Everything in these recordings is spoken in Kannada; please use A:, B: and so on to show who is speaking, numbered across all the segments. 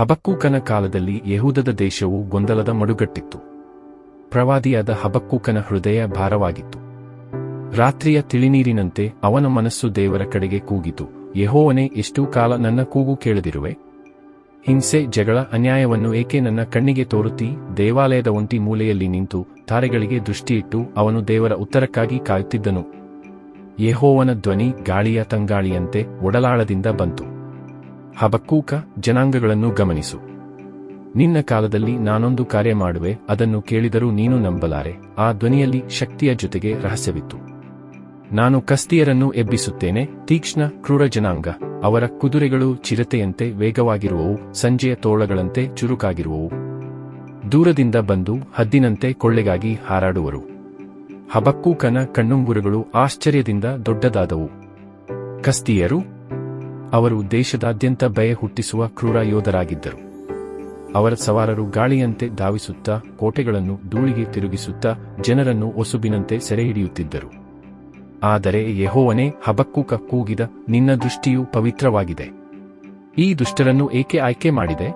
A: ಹಬಕ್ಕೂಕನ ಕಾಲದಲ್ಲಿ ಯಹೂದದ ದೇಶವು ಗೊಂದಲದ ಮಡುಗಟ್ಟಿತ್ತು. ಪ್ರವಾದಿಯಾದ ಹಬಕ್ಕೂಕನ ಹೃದಯ ಭಾರವಾಗಿತ್ತು. ರಾತ್ರಿಯ ತಿಳಿನೀರಿನಂತೆ ಅವನ ಮನಸ್ಸು ದೇವರ ಕಡೆಗೆ ಕೂಗಿತು. ಯಹೋವನೇ, ಎಷ್ಟೂ ಕಾಲ ನನ್ನ ಕೂಗು ಕೇಳದಿರುವೆ. ಹಿಂಸೆ, ಜಗಳ, ಅನ್ಯಾಯವನ್ನು ಏಕೆ ನನ್ನ ಕಣ್ಣಿಗೆ ತೋರುತ್ತಿ, ದೇವಾಲಯದ ಒಂಟಿ ಮೂಲೆಯಲ್ಲಿ ನಿಂತು ತಾರೆಗಳಿಗೆ ದೃಷ್ಟಿಯಿಟ್ಟು ಅವನು ದೇವರ ಉತ್ತರಕ್ಕಾಗಿ ಕಾಯುತ್ತಿದ್ದನು. ಯೆಹೋವನ ಧ್ವನಿ ಗಾಳಿಯ ತಂಗಾಳಿಯಂತೆ ಒಡಲಾಳದಿಂದ ಬಂತು. ಹಬಕ್ಕೂಕ ಜನಾಂಗಗಳನ್ನು ಗಮನಿಸು. ನಿನ್ನ ಕಾಲದಲ್ಲಿ ನಾನೊಂದು ಕಾರ್ಯ ಮಾಡುವೆ, ಅದನ್ನು ಕೇಳಿದರೂ ನೀನು ನಂಬಲಾರೆ, ಆ ಧ್ವನಿಯಲ್ಲಿ ಶಕ್ತಿಯ ಜೊತೆಗೆ ರಹಸ್ಯವಿತ್ತು. ನಾನು ಕಸ್ತಿಯರನ್ನು ಎಬ್ಬಿಸುತ್ತೇನೆ, ತೀಕ್ಷ್ಣ, ಕ್ರೂರ ಜನಾಂಗ, ಅವರ ಕುದುರೆಗಳು ಚಿರತೆಯಂತೆ ವೇಗವಾಗಿರುವವು, ಸಂಜೆಯ ತೋಳಗಳಂತೆ ಚುರುಕಾಗಿರುವವು. ದೂರದಿಂದ ಬಂದು ಹದ್ದಿನಂತೆ ಕೊಳ್ಳೆಗಾಗಿ ಹಾರಾಡುವರು. ಹಬಕ್ಕೂಕನ ಕಣ್ಣುಂಗುರುಗಳು ಆಶ್ಚರ್ಯದಿಂದ ದೊಡ್ಡದಾದವು. ಕಸ್ತಿಯರು ಅವರು ದೇಶದಾದ್ಯಂತ ಭಯ ಹುಟ್ಟಿಸುವ ಕ್ರೂರ ಯೋಧರಾಗಿದ್ದರು. ಅವರ ಸವಾರರು ಗಾಳಿಯಂತೆ ಧಾವಿಸುತ್ತಾ, ಕೋಟೆಗಳನ್ನು ಧೂಳಿಗೆ ತಿರುಗಿಸುತ್ತಾ, ಜನರನ್ನು ಒಸುಬಿನಂತೆ ಸೆರೆಹಿಡಿಯುತ್ತಿದ್ದರು. ಆದರೆ ಯಹೋವನೇ ಹಬಕ್ಕೂಕ ಕೂಗಿದ ನಿನ್ನ ದೃಷ್ಟಿಯು ಪವಿತ್ರವಾಗಿದೆ. ಈ ದುಷ್ಟರನ್ನು ಏಕೆ ಆಯ್ಕೆ ಮಾಡಿದೆ?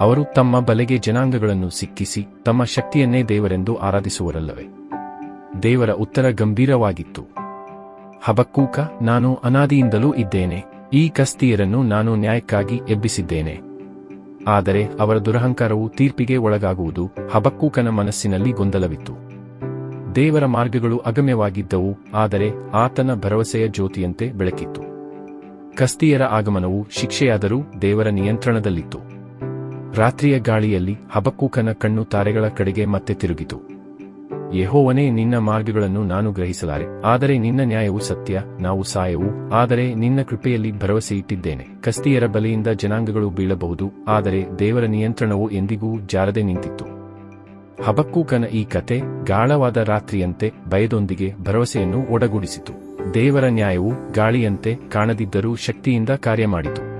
A: ಅವರು ತಮ್ಮ ಬಲೆಗೆ ಜನಾಂಗಗಳನ್ನು ಸಿಕ್ಕಿಸಿ ತಮ್ಮ ಶಕ್ತಿಯನ್ನೇ ದೇವರೆಂದು ಆರಾಧಿಸುವರಲ್ಲವೆ? ದೇವರ ಉತ್ತರ ಗಂಭೀರವಾಗಿತ್ತು. ಹಬಕ್ಕೂಕ, ನಾನು ಅನಾದಿಯಿಂದಲೂ ಇದ್ದೇನೆ. ಈ ಕಸ್ತಿಯರನ್ನು ನಾನು ನ್ಯಾಯಕ್ಕಾಗಿ ಎಬ್ಬಿಸಿದ್ದೇನೆ. ಆದರೆ ಅವರ ದುರಹಂಕಾರವು ತೀರ್ಪಿಗೆ ಒಳಗಾಗುವುದು, ಹಬಕ್ಕೂಕನ ಮನಸ್ಸಿನಲ್ಲಿ ಗೊಂದಲವಿತ್ತು. ದೇವರ ಮಾರ್ಗಗಳು ಅಗಮ್ಯವಾಗಿದ್ದವು, ಆದರೆ ಆತನ ಭರವಸೆಯ ಜ್ಯೋತಿಯಂತೆ ಬೆಳಕಿತ್ತು. ಕಸ್ತಿಯರ ಆಗಮನವು ಶಿಕ್ಷೆಯಾದರೂ ದೇವರ ನಿಯಂತ್ರಣದಲ್ಲಿತ್ತು. ರಾತ್ರಿಯ ಗಾಳಿಯಲ್ಲಿ ಹಬಕ್ಕೂಕನ ಕಣ್ಣು ತಾರೆಗಳ ಕಡೆಗೆ ಮತ್ತೆ ತಿರುಗಿತು. ಯೆಹೋವನೇ ನಿನ್ನ ಮಾರ್ಗಗಳನ್ನು ನಾನು ಗ್ರಹಿಸಲಾರೆ. ಆದರೆ ನಿನ್ನ ನ್ಯಾಯವು ಸತ್ಯ, ನಾವು ಸಾಯವು. ಆದರೆ ನಿನ್ನ ಕೃಪೆಯಲ್ಲಿ ಭರವಸೆ ಇಟ್ಟಿದ್ದೇನೆ. ಕಸ್ತಿಯರ ಬಲೆಯಿಂದ ಜನಾಂಗಗಳು ಬೀಳಬಹುದು, ಆದರೆ ದೇವರ ನಿಯಂತ್ರಣವು ಎಂದಿಗೂ ಜಾರದೆ ನಿಂತಿತ್ತು. ಹಬಕ್ಕೂಕನ ಈ ಕತೆ, ಗಾಳವಾದ ರಾತ್ರಿಯಂತೆ ಭಯದೊಂದಿಗೆ ಭರವಸೆಯನ್ನು ಒಡಗೂಡಿಸಿತು. ದೇವರ ನ್ಯಾಯವು ಗಾಳಿಯಂತೆ ಕಾಣದಿದ್ದರೂ ಶಕ್ತಿಯಿಂದ ಕಾರ್ಯ ಮಾಡಿತು